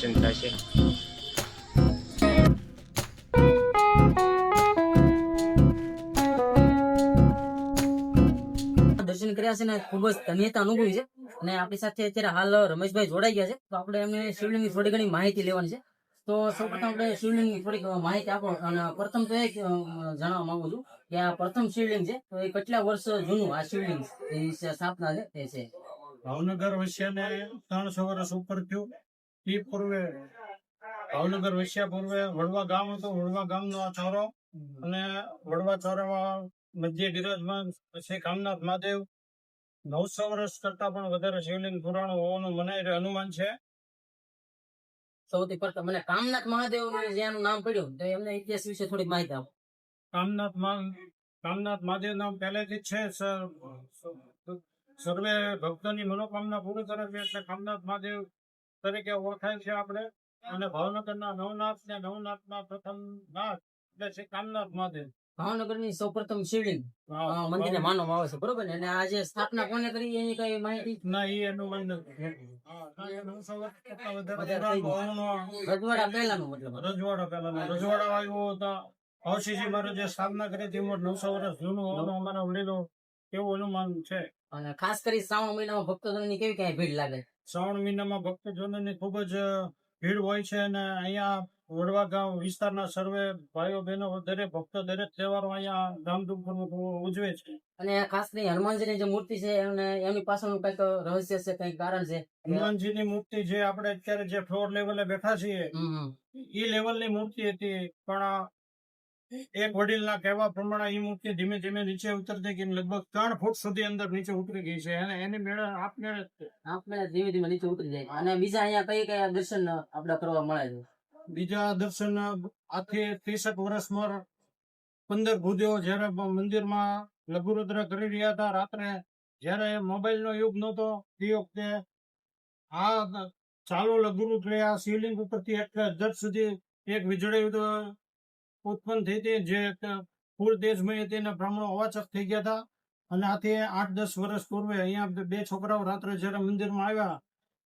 દર્શન થશે. દર્શન કર્યા છે ને ખૂબ જ ધન્યતા અનુભવી છે. અને આપણી સાથે અત્યારે હાલ રમેશભાઈ જોડાઈ ગયા છે. તો આપણે એમને શિવલિંગની થોડી ઘણી માહિતી લેવાની છે. તો સૌ પ્રથમ આપણે શિવલિંગની થોડીક માહિતી આપો. અને પ્રથમ તો એ જાણવા માંગુ છું કે આ પ્રથમ શિવલિંગ છે. તો એ કેટલા વર્ષ જૂનું આ શિવલિંગ? સ્થાપના છે તે છે. ભાવનગર વસ્યાને ત્રણસો વર્ષ ઉપર થયું. એ પૂર્વે ભાવનગર વસ્યા પૂર્વે વડવા ગામ હતું વડવા ગામનો આ છોરો અને વડવા છોરામાં મધ્ય બિરાજમાન શ્રી કામનાથ મહાદેવ નવસો વર્ષ કરતા પણ વધારે શિવલિંગ પુરાણો હોવાનું મને અનુમાન છે? સૌથી પ્રથમ મને કામનાથ મહાદેવ જેનું નામ પડ્યું તો એમને ઇતિહાસ વિશે થોડીક માહિતી આપો. કામનાથ મા- કામનાથ મહાદેવ નામ પહેલેથી જ છે સર. સર્વે ભક્તોની મનોકામના પૂરી કરે છે એટલે કામનાથ મહાદેવ તરીકે ઓળખાય છે આપણે. અને ભાવનગરના નવનાથ ને નવનાથના પ્રથમ નાથ એટલે શ્રી કામનાથ મહાદેવ. ભાવનગરની સૌ પ્રથમ શિવલિંગ મંદિર મંદિરને માનવામાં આવે છે બરોબર ને? અને આ જે સ્થાપના કોને કરી એની કઈ માહિતી? ના એ એનું ના, રજવાડા પહેલાનું મતલબ. રજવાડા પહેલા રજવાડા આવ્યો હતા. કૌશિકજી મારો જે સ્થાપના કરી તે નવસો વર્ષ જૂનું અમારા વડીલો એવું અનુમાન છે? અને ખાસ કરી શ્રાવણ મહિનામાં ભક્તજનોની કેવી કઈ ભીડ લાગે? શ્રાવણ મહિનામાં ભક્તજનોની ખૂબ જ ભીડ હોય છે અને અહીંયા વડવા ગામ વિસ્તારના સર્વે ભાઈઓ બહેનો દરેક ભક્તો દરેક તહેવારો અહીંયા ધામધૂમપૂર્વક ઉજવે છે અને ખાસ કરી હનુમાનજીની જે મૂર્તિ છે અને એમની પાછળનું કંઈક રહસ્ય છે કંઈક કારણ છે હનુમાનજીની મૂર્તિ જે આપણે અત્યારે જે ફ્લોર લેવલે બેઠા છીએ. એ લેવલની મૂર્તિ હતી પણ એક વડીલના કહેવા પ્રમાણે એ મૂર્તિ ધીમે ધીમે નીચે ઉતરતી ગઈ લગભગ ત્રણ ફૂટ સુધી અંદર નીચે ઉતરી ગઈ છે. અને એની મેળે આપમેળે જ ધીમે ધીમે નીચે ઉતરી જાય. અને બીજા અહીંયા કઈ કયા દર્શન આપણે કરવા મળે છે? બીજા દર્શન આથી ત્રીસેક વર્ષમાં પંદર ભૂદેવો જયારે મંદિર મંદિરમાં લઘુરુદ્ર કરી રહ્યા હતા રાત્રે જયારે મોબાઈલ નો યુગ નહોતો તે વખતે આ ચાલુ લઘુરુદ્ર આ શિવલિંગ ઉપરથી એક હદ સુધી એક વીજળી ઉત્પન્ન થઈ હતી. જે કુલ દેશમય તેના બ્રાહ્મણો અવાચક થઈ ગયા હતા. અને આથી આઠ દસ વર્ષ પૂર્વે અહીંયા બે છોકરાઓ રાત્રે જયારે મંદિરમાં આવ્યા,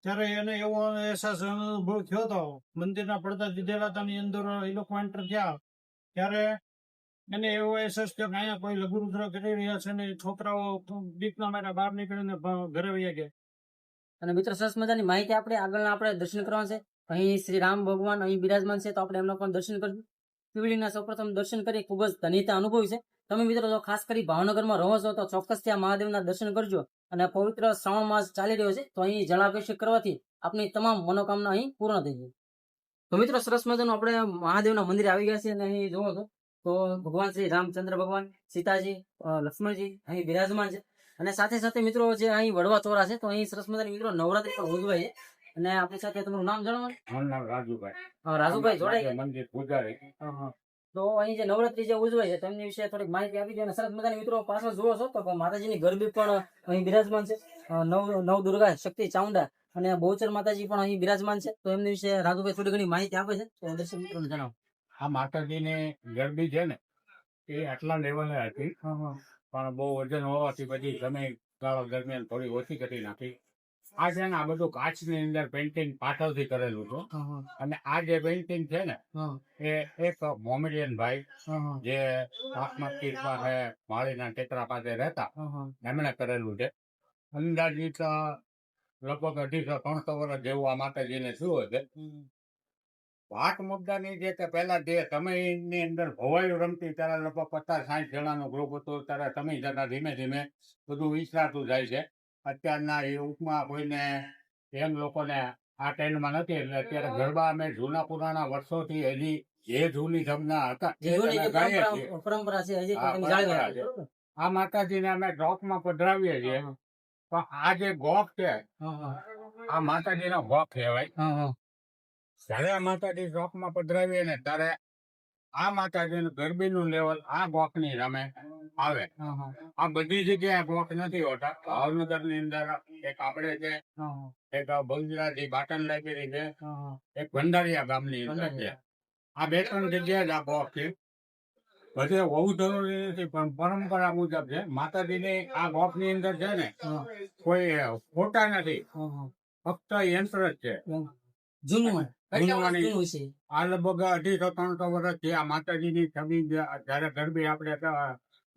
ત્યારે એને એવો અહેસાસ અનુભવ થયો હતો. મંદિરના પડદા દીધેલા હતા અંદર એ લોકો એન્ટર થયા. ત્યારે એને એવો અહેસાસ કે અહીંયા કોઈ લઘુરુદ્ર કરી રહ્યા છે ને છોકરાઓ બીકના માર્યા બહાર નીકળીને ઘરે વહી ગયા. અને મિત્રો, સરસ મજાની માહિતી આપણે આગળના આપણે દર્શન કરવા છે. અહીં શ્રી રામ ભગવાન અહીં બિરાજમાન છે, તો આપણે એમના પણ દર્શન કરશું. શિવલિંગના સૌપ્રથમ દર્શન કરી ખૂબ જ ધન્યતા અનુભવી છે. તમે મિત્રો જો ખાસ કરી ભાવનગરમાં રહો છો, તો ચોક્કસ ત્યાં મહાદેવના દર્શન કરજો અને પવિત્ર શ્રાવણ માસ ચાલી રહ્યો છે, તો અહીં જળાભિષેક કરવાથી આપની તમામ મનોકામના અહીં પૂર્ણ થઈ જાય. તો મિત્રો સરસ મજાનું આપણે મહાદેવના મંદિરે આવી ગયા છે અને અહીં જોવો છો તો ભગવાન શ્રી રામચંદ્ર ભગવાન, સીતાજી લક્ષ્મણજી અહીં બિરાજમાન છે. અને સાથે સાથે મિત્રો જે અહીં વડવા ચોરા છે, તો અહીં સરસ મજાની મિત્રો નવરાત્રી પણ ઉજવાય છે. અને આપણી સાથે તમારું નામ જણાવો મારું નામ રાજુભાઈ. રાજુભાઈ જોડાઈ ગયા? મંદિર પૂજારી. તો અહીં જે નવરાત્રી જે ઉજવાય છે તેમની વિશે થોડીક માહિતી આપી દો અને સરસ મજાની મિત્રો પાછળ જુઓ છો તો માતાજીની ગરબી પણ અહીં બિરાજમાન છે. નવ નવ દુર્ગા શક્તિ ચાઉંડા અને બહુચર માતાજી પણ અહીં બિરાજમાન છે. તો એમની વિશે રાજુભાઈ થોડી ઘણી માહિતી આપે છે. તો દર્શક મિત્રોને જણાવો. આ માતાજીની ગરબી છે ને એ આટલા લેવલે હતી. પણ બહુ વજન હોવાથી પછી સમય ગાળો દરમિયાન થોડી ઓછી કરી નાખી. આ છે ને આ બધું કાચની અંદર પેન્ટિંગ પાછળથી કરેલું છે. અને આ જે પેન્ટિંગ છે ને એ એક મોમેડિયન ભાઈ જે માળીના ટેકરા પાસે રહેતા એમણે કરેલું છે. અંદાજિત લગભગ અઢીસો ત્રણસો વર્ષ જેવું આ માતાજીને થયું હશે. વાત મુદ્દાની જે કે પહેલા જે સમયની અંદર ભવાયું રમતી ત્યારે લગભગ પચાસ સાઠ જણાનો ગ્રુપ હતો ત્યારે સમય જતા ધીમે ધીમે બધું વિસરાતું જાય છે. અત્યારના યુગમાં કોઈને એમ લોકોને આ ટ્રેન્ડમાં નથી. એટલે અત્યારે ગરબા અમે જૂના પુરાણા વર્ષોથી એની જે જૂની જમના હતા પરંપરા છે? આ માતાજીને અમે ડોકમાં પધરાવીએ છીએ. પણ આ જે ગોખ છે. આ માતાજીનો ગોખ કહેવાય. જ્યારે આ માતાજી ડોકમાં પધરાવીએ ને ત્યારે આ માતાજીનું ગરબીનું લેવલ આ ગોખની રમે આવે. આ બધી જગ્યાએ ગોખ નથી હોતા. ભાવનગરની અંદર એક આપણે છે. એક ભગુજરાજી બાટન લાઇબ્રેરી છે. એક ભંડારીયા ગામની અંદર છે. આ બે ત્રણ જગ્યાએ જ આ ગોખ છે. બધે હોવું જરૂરી નથી પણ પરંપરા મુજબ છે. માતાજીની આ ગોપની અંદર છે ને કોઈ ફોટા નથી. ફક્ત યંત્ર જ છે. જૂનું હોય. વર્ષ જૂનું જૂનું આ લગભગ અઢીસો ત્રણસો વર્ષથી આ માતાજીની છબી જયારે ગરબી આપણે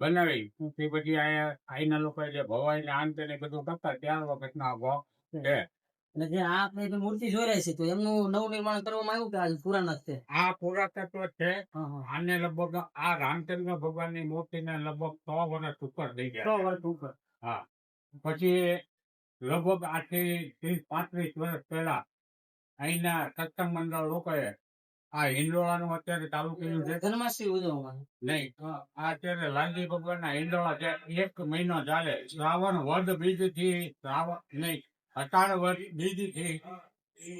બનાવી તે પછી આઈના લોકો જે ભવાઈ ને આંતે ને બધું કરતા ત્યાર વખતના આ ગોપ છે અને જે આ આપણે મૂર્તિ જોઈ રહી છે તો એમનું નવું નિર્માણ કરવામાં આવ્યું કે આ પુરાણ છે આ પુરાતત્વ છે. આને લગભગ આ રામચંદ્ર ભગવાનની મૂર્તિને લગભગ સો વર્ષ ઉપર થઈ ગયા સો વર્ષ ઉપર. હા પછી લગભગ આથી ત્રીસ પાંત્રીસ વર્ષ પહેલા અહીંના સત્સંગ મંડળ લોકોએ આ હિંડોળાનું અત્યારે ચાલુ કર્યું છે. જન્માષ્ટમી ઉજવવામાં નહીં આ અત્યારે લાલજી ભગવાનના હિંડોળા છે એક મહિનો ચાલે શ્રાવણ વધ બીજથી શ્રાવણ નહીં અષાઢ વધ બીજથી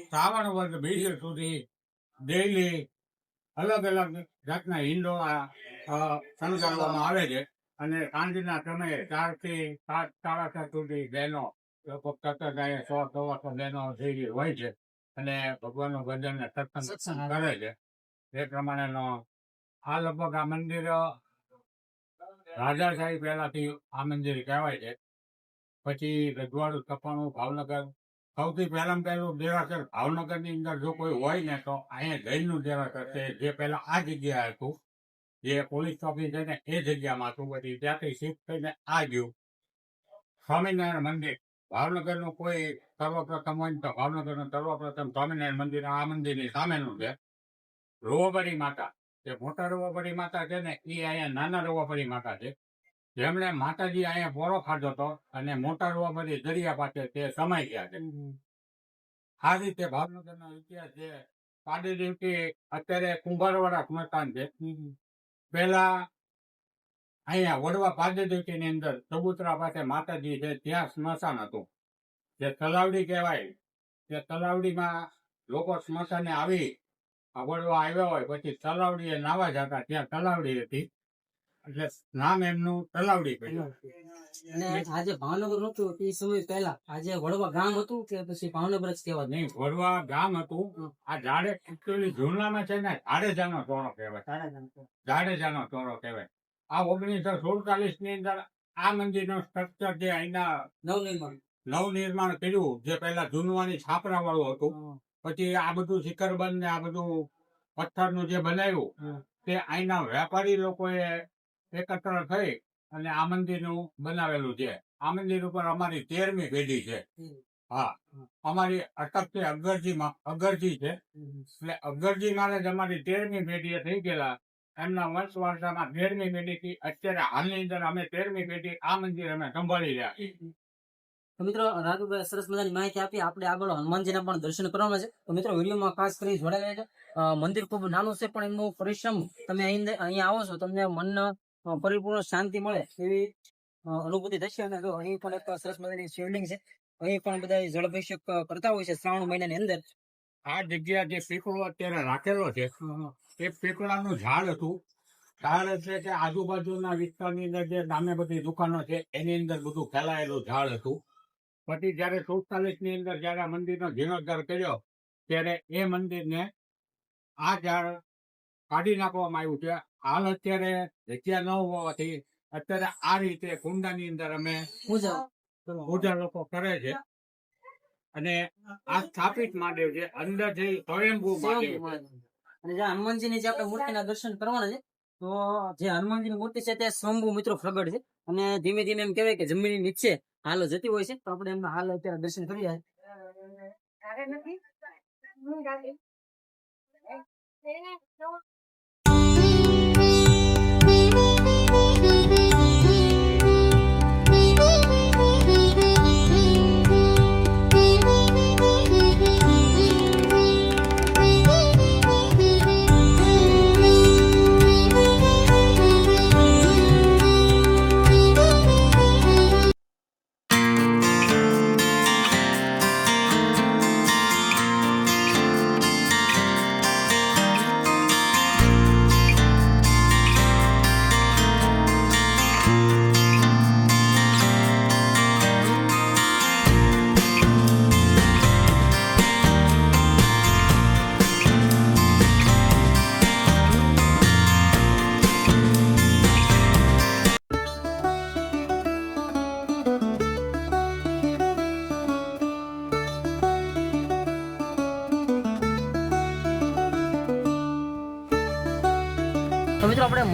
શ્રાવણ વધ બીજ સુધી ડેલી અલગ અલગ જાતના હિંડોળા શણગારવામાં આવે છે. અને સાંજના સમયે ચારથી સાત સાડા સાત સુધી બહેનો લગભગ સતત અહીંયા સો સવાસો બહેનો થઈ હોય છે. અને ભગવાનનું ભજન ને સત્સંગ કરે છે. એ પ્રમાણેનો આ લગભગ આ મંદિર રાજાશાહી પહેલાથી આ મંદિર કહેવાય છે. પછી રજવાડું કપાણું ભાવનગર. સૌથી પહેલામાં પહેલું દેરાસર ભાવનગરની અંદર જો કોઈ હોય ને તો અહીંયા જૈનનું દેરાસર છે. જે પહેલા આ જગ્યાએ હતું. જે પોલીસ ઓફિસ છે ને એ જગ્યામાં હતું. પછી ત્યાંથી શિફ્ટ થઈને આ ગયું. સ્વામિનારાયણ મંદિર. ભાવનગરનું કોઈ સર્વપ્રથમ હોય તો ભાવનગરનું સર્વપ્રથમ સ્વામિનારાયણ મંદિર આ મંદિરની સામેનું છે. રોવાપરી માતા જે મોટા રોવાપરી માતા છે ને એ અહીંયા નાના રોવાપરી માતા છે. જેમણે માતાજી અહીંયા પોરો ખાધો હતો અને મોટા રોવાપરી દરિયા પાસે તે સમાઈ ગયા છે. આ રીતે ભાવનગરનો ઇતિહાસ છે. પાડી દેવકી અત્યારે કુંભારવાડા સ્મશાન છે. પેલા અહીંયા વડવા પાડી દેવકીની અંદર ચબુતરા પાસે માતાજી છે ત્યાં સ્મશાન હતું. જે તલાવડી કહેવાય. તે તલાવડીમાં લોકો સ્મશાને આવી વડવા આવ્યા હોય પછી તલાવડીએ નાવા જતા ત્યાં તલાવડી હતી. એટલે નામ એમનું તલાવડી પડ્યું. અને આજે ભાવનગર નતું એ સમય પહેલા. આજે વડવા ગામ હતું કે પછી ભાવનગર જ કહેવાય? નહીં વડવા ગામ હતું. આ જાડે એકચ્યુઅલી જૂનામાં છે ને જાડેજાનો ટોળો કહેવાય. જાડેજાનો ચોરો કહેવાય. આ ઓગણીસો સુડતાલીસની અંદર આ મંદિરનું સ્ટ્રક્ચર જે અહીંના નવનિર્માણ. નવનિર્માણ કર્યું જે પહેલા જૂનવાની છાપરા વાળું હતું પછી આ બધું શિખરબંધ ને આ બધું પથ્થરનું જે બનાવ્યું તે અહીંના વેપારી લોકોએ એકત્ર થઈ અને આ મંદિરનું બનાવેલું છે. આ મંદિર ઉપર અમારી તેરમી પેઢી છે. હા. અમારી અટક છે અગરજીમાં અગરજી છે. એટલે અગરજી મારે જ અમારી તેરમી પેઢીએ થઈ ગયેલા એમના વંશ વારસામાં તેરમી પેઢીથી અત્યારે હાલની અંદર અમે તેરમી પેઢી આ મંદિર અમે સંભાળી રહ્યા તો મિત્રો રાજુભાઈ સરસ મજાની માહિતી આપી. આપણે આગળ હનુમાનજીના પણ દર્શન કરવાના છે. તો મિત્રો વિડીયોમાં ખાસ કરી જોડાયેલા છે મંદિર ખૂબ નાનું છે પણ એમનું પરિશ્રમ તમે અહીં અહીંયા આવો છો તમને મન પરિપૂર્ણ શાંતિ મળે એવી અનુભૂતિ થશે. અને જો અહીં પણ એક સરસ મજાની શિવલિંગ છે. અહીં પણ બધા જળભિષેક કરતા હોય છે શ્રાવણ મહિનાની અંદર. આ જગ્યા જે પીપળો અત્યારે રાખેલો છે એ પીપળાનું ઝાડ હતું. ઝાડ એટલે કે આજુબાજુના વિસ્તારની અંદર જે નામે બધી દુકાનો છે એની અંદર બધું ફેલાયેલું ઝાડ હતું. પછી જયારે સુડતાલીસની અંદર જયારે આ મંદિરનો જીર્ણોદ્ધાર કર્યો ત્યારે એ મંદિરને આ ઝાડ કાઢી નાખવામાં આવ્યું છે. હાલ અત્યારે જગ્યા ન હોવાથી અત્યારે આ રીતે કુંડાની અંદર અમે પૂજા. પૂજા લોકો કરે છે. અને આ સ્થાપિત મહાદેવ છે. અંદર જે સ્વયંભૂ મહાદેવ. અને જે હનુમાનજીની જે આપણે મૂર્તિના દર્શન કરવાના છે તો જે હનુમાનજીની મૂર્તિ છે તે સ્વંભુ મિત્રો પ્રગટ છે અને ધીમે ધીમે એમ કેવાય કે જમીનની નીચે હાલો જતી હોય છે તો આપણે એમના હાલ અત્યારે દર્શન કરીએ નથી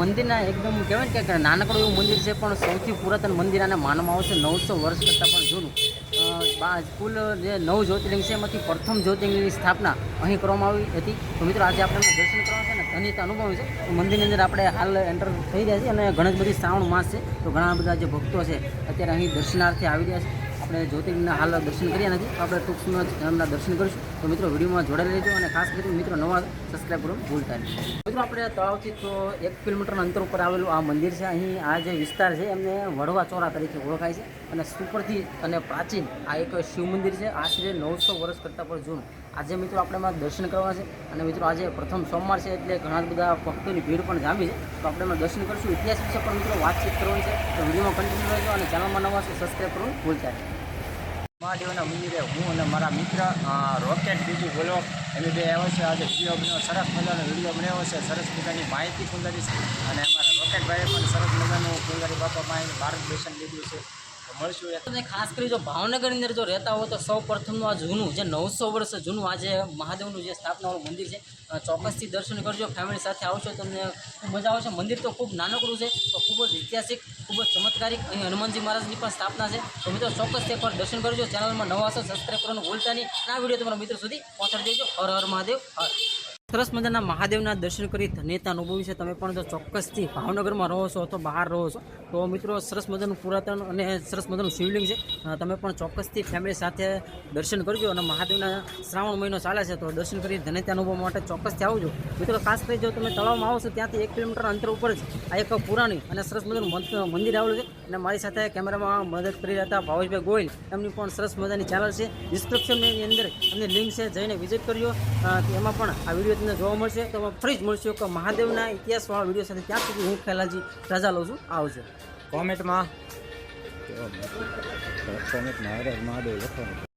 મંદિરના એકદમ કહેવાય ને કે નાનકડું એવું મંદિર છે, પણ સૌથી પુરાતન મંદિર આને માનવામાં આવશે નવસો વર્ષ કરતાં પણ જૂનું. કુલ જે નવ જ્યોતિર્લિંગ છે, એમાંથી પ્રથમ જ્યોતિર્લિંગની સ્થાપના અહીં કરવામાં આવી હતી. તો મિત્રો, આજે આપણે દર્શન કરવા છે ને ધન્યતા અનુભવ છે. મંદિરની અંદર આપણે હાલ એન્ટર થઈ રહ્યા છીએ અને ઘણી બધી શ્રાવણ માસ છે. તો ઘણા બધા જે ભક્તો છે, અત્યારે અહીં દર્શનાર્થે આવી રહ્યા છે. આપણે જ્યોતિર્લિંગના હાલ દર્શન કર્યા નથી. આપણે ટૂંક સમયમાં એમના દર્શન કરીશું. તો મિત્રો વિડીયોમાં જોડાઈ રહેજો અને ખાસ કરીને મિત્રો નવા સબસ્ક્રાઈબ કરો, ભૂલતા નહીં. મિત્રો આપણે તળાવથી તો એક કિલોમીટરના અંતર ઉપર આવેલું આ મંદિર છે. અહીં આ જે વિસ્તાર છે એમને વડવા ચોરા તરીકે ઓળખાય છે અને સુપરથી અને પ્રાચીન આ એક શિવ મંદિર છે. આશરે નવસો વર્ષ કરતાં પણ જૂનું. આજે મિત્રો આપણે એમાં દર્શન કરવા છે અને મિત્રો આજે પ્રથમ સોમવાર છે એટલે ઘણા બધા ભક્તોની ભીડ પણ જામી છે. તો આપણે એમાં દર્શન કરીશું. ઇતિહાસ વિશે પણ મિત્રો વાતચીત કરવાની છે. તો વિડીયોમાં કન્ટિન્યુ રહેજો અને ચેનલમાં નવા સબસ્ક્રાઈબ કરવું ભૂલતા મહાદેવના મંદિરે હું અને મારા મિત્ર રોકેટ બીજું બોલો એમ બે આવ્યો છે આજે વીડિયો બનાવ્યો સરસ મજાનો વીડિયો બનાવ્યો છે. સરસ મજાની માહિતી કુંદરી છે. અને અમારા રોકેટભાઈએ પણ સરસ મજાનું કુંદરી બાપા ભારત માર્ગદર્શન લીધું છે. મળશું ખાસ કરી જો ભાવનગરની અંદર જો રહેતા હોય તો સૌ પ્રથમનું આ જૂનું, જે નવસો વર્ષ જૂનું આજે મહાદેવનું જે સ્થાપનાનું મંદિર છે ચોક્કસથી દર્શન કરજો ફેમિલી સાથે આવશો, તમને ખૂબ મજા આવશે. મંદિર તો ખૂબ નાનકડું છે, તો ખૂબ જ ઐતિહાસિક, ખૂબ જ ચમત્કારિક, અહીં હનુમાનજી મહારાજની પણ સ્થાપના છે. તો મિત્રો ચોક્કસ એકવાર દર્શન કરજો ચેનલમાં નવા હશો સબસ્ક્રાઈબ કરવાનું ભૂલતા નહીં. આ વીડિયો તમારા મિત્રો સુધી પહોંચાડી દેજો. હર હર મહાદેવ, હર. સરસ મજાના મહાદેવના દર્શન કરી ધન્યતા અનુભવી છે. તમે પણ જો ચોક્કસથી ભાવનગરમાં રહો છો અથવા બહાર રહો છો. તો મિત્રો સરસ મજાનું પુરાતન અને સરસ મજાનું શિવલિંગ છે. તમે પણ ચોક્કસથી ફેમિલી સાથે દર્શન કરજો અને મહાદેવના શ્રાવણ મહિનો ચાલે છે તો દર્શન કરી ધન્યતા અનુભવ માટે ચોક્કસથી આવજો. મિત્રો ખાસ કરી જો તમે તળાવમાં આવો છો ત્યાંથી એક કિલોમીટર અંતર ઉપર જ આ એક પુરાણી અને સરસ મજાનું મંદિર આવેલું છે. અને મારી સાથે કેમેરામાં મદદ કરી રહ્યા હતા ભાવેશભાઈ ગોયલ. એમની પણ સરસ મજાની ચેનલ છે. ડિસ્ક્રિપ્શનની અંદર એમની લિંક છે. જઈને વિઝિટ કરજો એમાં પણ આ વીડિયો તમને જોવા મળશે તો ફરી જ મળશે કે મહાદેવના ઇતિહાસવાળા વીડિયો સાથે. ત્યાં સુધી હું ખેલાજી રજા લઉં છું. આવજો કોમેન્ટમાં. કોમેન્ટમાં હરે મહાદેવ લખવાનું.